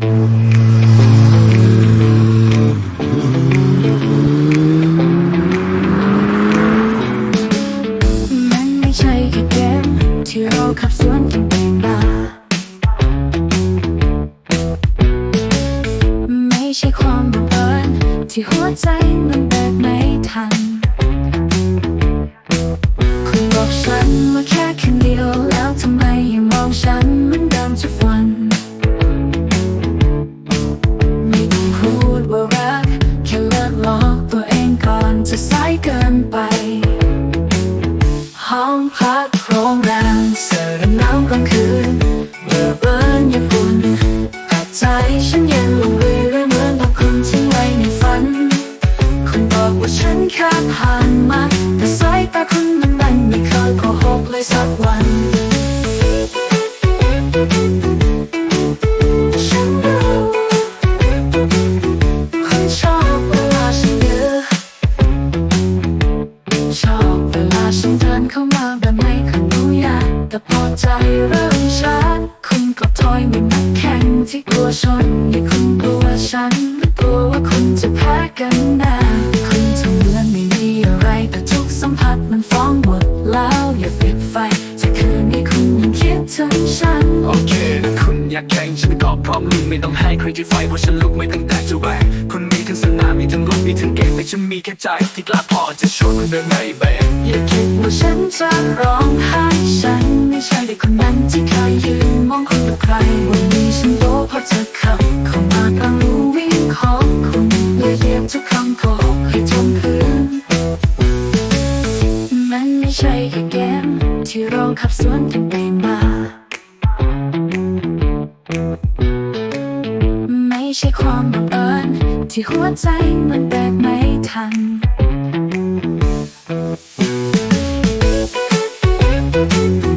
มันไม่ใช่แค่เกมที่เราขับสวนกันไปมาไม่ใช่ความบังเอิญที่หัวใจมันเบรกไม่ทัน พักโรงแรมเสิร์ฟน้ำกลางคืนเบอร์เบิร์นญี่ปุ่นแต่ใจฉันยังลงเรื่อยๆเหมือนกับคุณทิ้งไว้ในฝัน คุณบอกว่าฉันแค่ผ่านมาแต่สายตาคุณมันมันไม่เคยโกหกเลยสักวันฉันรู้คุณชอบเวลาฉันเยอะชอบเวลา ฉันเดินเข้ามาแบบไม่ขออนุญาตแต่พอใจเริ่มชัดคุณก็ถอยเหมือนนักแข่งที่กลัวชนให้คุณกลัวฉันกลัวว่าคุณจะแพ้กันแน่คุณทำเหมือนไม่มีอะไรแต่ทุกสัมผัสมันฟ้องหมดแล้วอย่าปิดไฟจะคืนนี้คุณยังคิดถึงฉันโอเคนะคุณอยากแข่งฉันก็พร้อมลุยไม่ต้องให้ใครที่ไฟเพราะฉันลุกไม่ตั้งแต่จะแหวกคุณ ทั้งสนามมีทั้งลูกมีทั้งเกมแต่ฉันมีแค่ใจที่กล้าพอจะชวนคุณเดินในเบรอย่าคิดว่าฉันจะร้องไห้ฉันไม่ใช่เด็กคนนั้นที่เคยยืนมองคุณกับใครวันนี้ฉันโตเพราะเธอขับเข้ามากลางรู้วิ่งของคุณเลยเหยียบทุกคำโกหกให้จมพื้นมันไม่ใช่แค่เกมที่เราขับสวนกันไปมาไม่ใช่ความบังเอิญ ที่หัวใจมันแบกไม่ทันうん。